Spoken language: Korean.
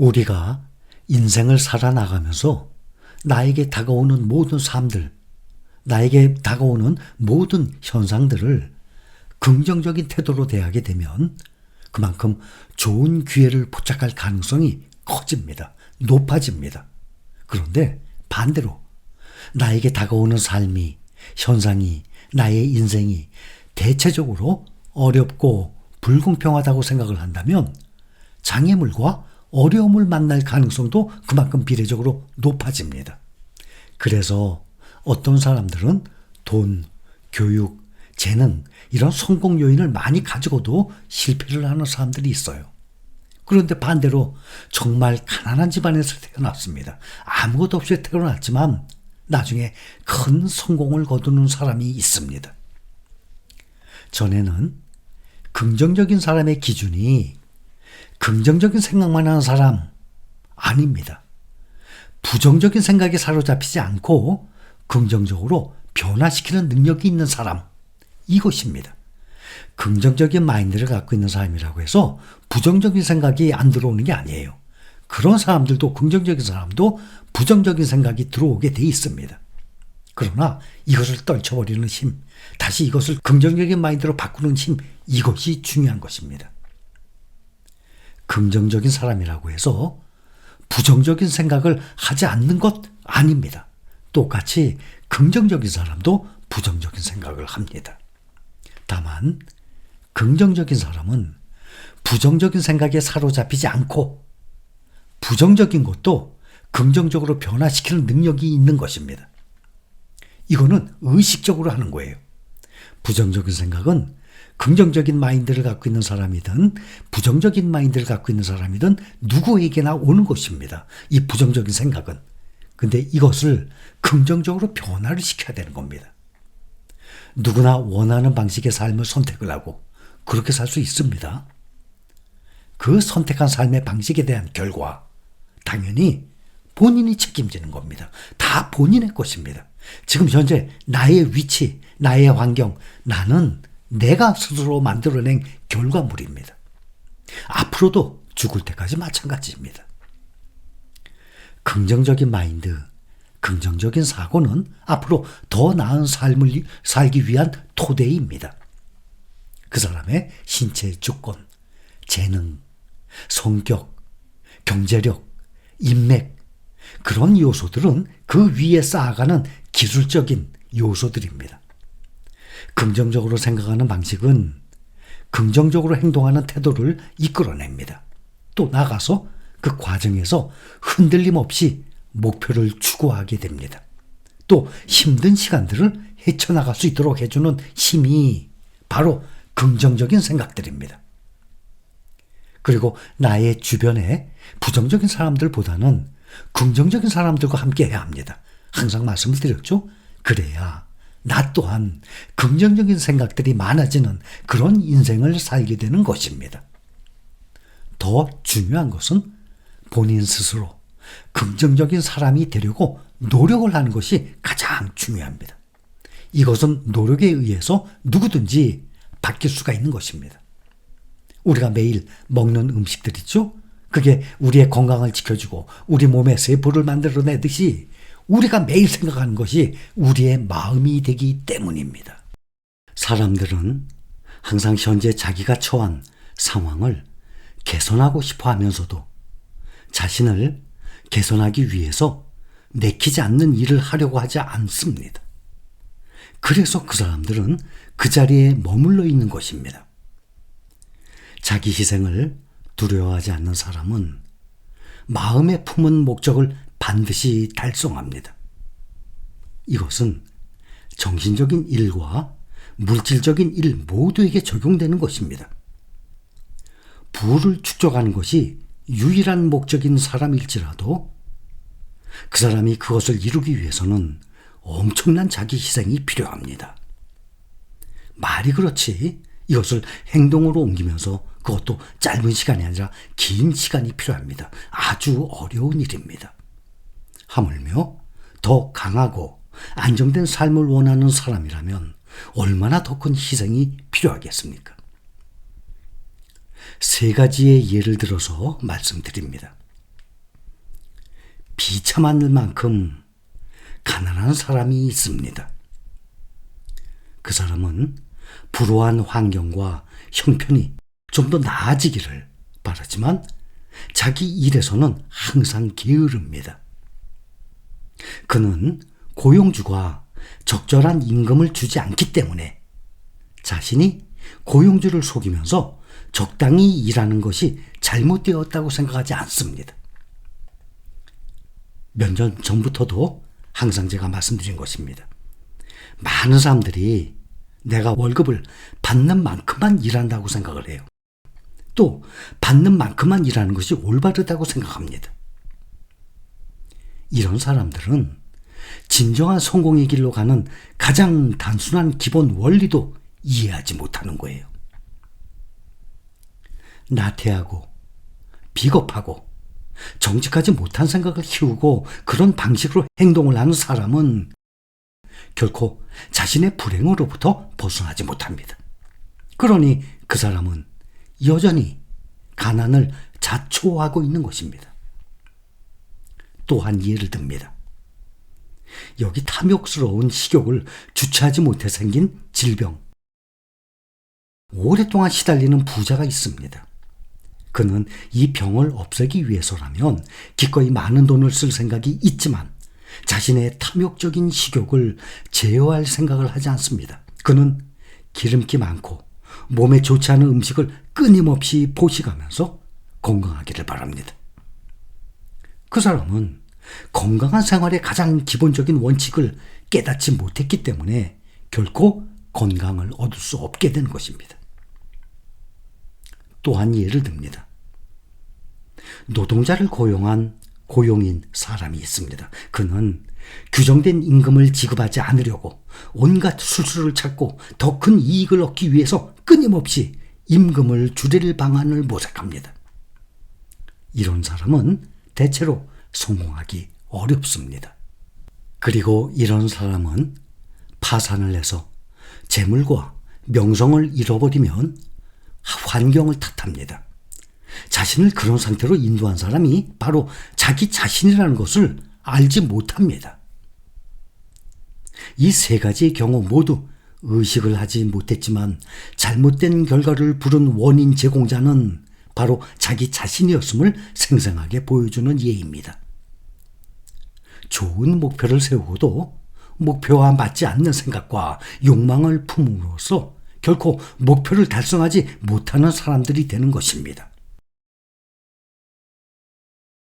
우리가 인생을 살아나가면서 나에게 다가오는 모든 삶들, 나에게 다가오는 모든 현상들을 긍정적인 태도로 대하게 되면 그만큼 좋은 기회를 포착할 가능성이 커집니다. 높아집니다. 그런데 반대로 나에게 다가오는 삶이, 현상이, 나의 인생이 대체적으로 어렵고 불공평하다고 생각을 한다면 장애물과 어려움을 만날 가능성도 그만큼 비례적으로 높아집니다. 그래서 어떤 사람들은 돈, 교육, 재능, 이런 성공 요인을 많이 가지고도 실패를 하는 사람들이 있어요. 그런데 반대로 정말 가난한 집안에서 태어났습니다. 아무것도 없이 태어났지만 나중에 큰 성공을 거두는 사람이 있습니다. 전에는 긍정적인 사람의 기준이 긍정적인 생각만 하는 사람 아닙니다. 부정적인 생각에 사로잡히지 않고 긍정적으로 변화시키는 능력이 있는 사람 이것입니다. 긍정적인 마인드를 갖고 있는 사람이라고 해서 부정적인 생각이 안 들어오는 게 아니에요. 그런 사람들도 긍정적인 사람도 부정적인 생각이 들어오게 돼 있습니다. 그러나 이것을 떨쳐버리는 힘, 다시 이것을 긍정적인 마인드로 바꾸는 힘, 이것이 중요한 것입니다. 긍정적인 사람이라고 해서 부정적인 생각을 하지 않는 것 아닙니다. 똑같이 긍정적인 사람도 부정적인 생각을 합니다. 다만 긍정적인 사람은 부정적인 생각에 사로잡히지 않고 부정적인 것도 긍정적으로 변화시키는 능력이 있는 것입니다. 이거는 의식적으로 하는 거예요. 부정적인 생각은 긍정적인 마인드를 갖고 있는 사람이든 부정적인 마인드를 갖고 있는 사람이든 누구에게나 오는 것입니다. 이 부정적인 생각은. 근데 이것을 긍정적으로 변화를 시켜야 되는 겁니다. 누구나 원하는 방식의 삶을 선택을 하고 그렇게 살 수 있습니다. 그 선택한 삶의 방식에 대한 결과, 당연히 본인이 책임지는 겁니다. 다 본인의 것입니다. 지금 현재 나의 위치, 나의 환경, 나는 내가 스스로 만들어낸 결과물입니다. 앞으로도 죽을 때까지 마찬가지입니다. 긍정적인 마인드, 긍정적인 사고는 앞으로 더 나은 삶을 살기 위한 토대입니다. 그 사람의 신체 조건, 재능, 성격, 경제력, 인맥, 그런 요소들은 그 위에 쌓아가는 기술적인 요소들입니다. 긍정적으로 생각하는 방식은 긍정적으로 행동하는 태도를 이끌어냅니다. 또 나가서 그 과정에서 흔들림 없이 목표를 추구하게 됩니다. 또 힘든 시간들을 헤쳐나갈 수 있도록 해주는 힘이 바로 긍정적인 생각들입니다. 그리고 나의 주변에 부정적인 사람들보다는 긍정적인 사람들과 함께 해야 합니다. 항상 말씀을 드렸죠? 그래야 나 또한 긍정적인 생각들이 많아지는 그런 인생을 살게 되는 것입니다. 더 중요한 것은 본인 스스로 긍정적인 사람이 되려고 노력을 하는 것이 가장 중요합니다. 이것은 노력에 의해서 누구든지 바뀔 수가 있는 것입니다. 우리가 매일 먹는 음식들 있죠? 그게 우리의 건강을 지켜주고 우리 몸에 세포를 만들어내듯이 우리가 매일 생각하는 것이 우리의 마음이 되기 때문입니다. 사람들은 항상 현재 자기가 처한 상황을 개선하고 싶어 하면서도 자신을 개선하기 위해서 내키지 않는 일을 하려고 하지 않습니다. 그래서 그 사람들은 그 자리에 머물러 있는 것입니다. 자기 희생을 두려워하지 않는 사람은 마음에 품은 목적을 반드시 달성합니다. 이것은 정신적인 일과 물질적인 일 모두에게 적용되는 것입니다. 부를 축적하는 것이 유일한 목적인 사람일지라도 그 사람이 그것을 이루기 위해서는 엄청난 자기 희생이 필요합니다. 말이 그렇지 이것을 행동으로 옮기면서 그것도 짧은 시간이 아니라 긴 시간이 필요합니다. 아주 어려운 일입니다. 하물며 더 강하고 안정된 삶을 원하는 사람이라면 얼마나 더 큰 희생이 필요하겠습니까? 세 가지의 예를 들어서 말씀드립니다. 비참한 만큼 가난한 사람이 있습니다. 그 사람은 불우한 환경과 형편이 좀 더 나아지기를 바라지만 자기 일에서는 항상 게으릅니다. 그는 고용주가 적절한 임금을 주지 않기 때문에 자신이 고용주를 속이면서 적당히 일하는 것이 잘못되었다고 생각하지 않습니다. 몇 년 전부터도 항상 제가 말씀드린 것입니다. 많은 사람들이 내가 월급을 받는 만큼만 일한다고 생각을 해요. 또 받는 만큼만 일하는 것이 올바르다고 생각합니다. 이런 사람들은 진정한 성공의 길로 가는 가장 단순한 기본 원리도 이해하지 못하는 거예요. 나태하고 비겁하고 정직하지 못한 생각을 키우고 그런 방식으로 행동을 하는 사람은 결코 자신의 불행으로부터 벗어나지 못합니다. 그러니 그 사람은 여전히 가난을 자초하고 있는 것입니다. 또한 예를 듭니다. 여기 탐욕스러운 식욕을 주체하지 못해 생긴 질병. 오랫동안 시달리는 부자가 있습니다. 그는 이 병을 없애기 위해서라면 기꺼이 많은 돈을 쓸 생각이 있지만 자신의 탐욕적인 식욕을 제어할 생각을 하지 않습니다. 그는 기름기 많고 몸에 좋지 않은 음식을 끊임없이 포식하면서 건강하기를 바랍니다. 그 사람은 건강한 생활의 가장 기본적인 원칙을 깨닫지 못했기 때문에 결코 건강을 얻을 수 없게 된 것입니다. 또한 예를 듭니다. 노동자를 고용한 고용인 사람이 있습니다. 그는 규정된 임금을 지급하지 않으려고 온갖 수수를 찾고 더 큰 이익을 얻기 위해서 끊임없이 임금을 줄일 방안을 모색합니다. 이런 사람은 대체로 성공하기 어렵습니다. 그리고 이런 사람은 파산을 해서 재물과 명성을 잃어버리면 환경을 탓합니다. 자신을 그런 상태로 인도한 사람이 바로 자기 자신이라는 것을 알지 못합니다. 이 세 가지의 경우 모두 의식을 하지 못했지만 잘못된 결과를 부른 원인 제공자는 바로 자기 자신이었음을 생생하게 보여주는 예입니다. 좋은 목표를 세우고도 목표와 맞지 않는 생각과 욕망을 품음으로써 결코 목표를 달성하지 못하는 사람들이 되는 것입니다.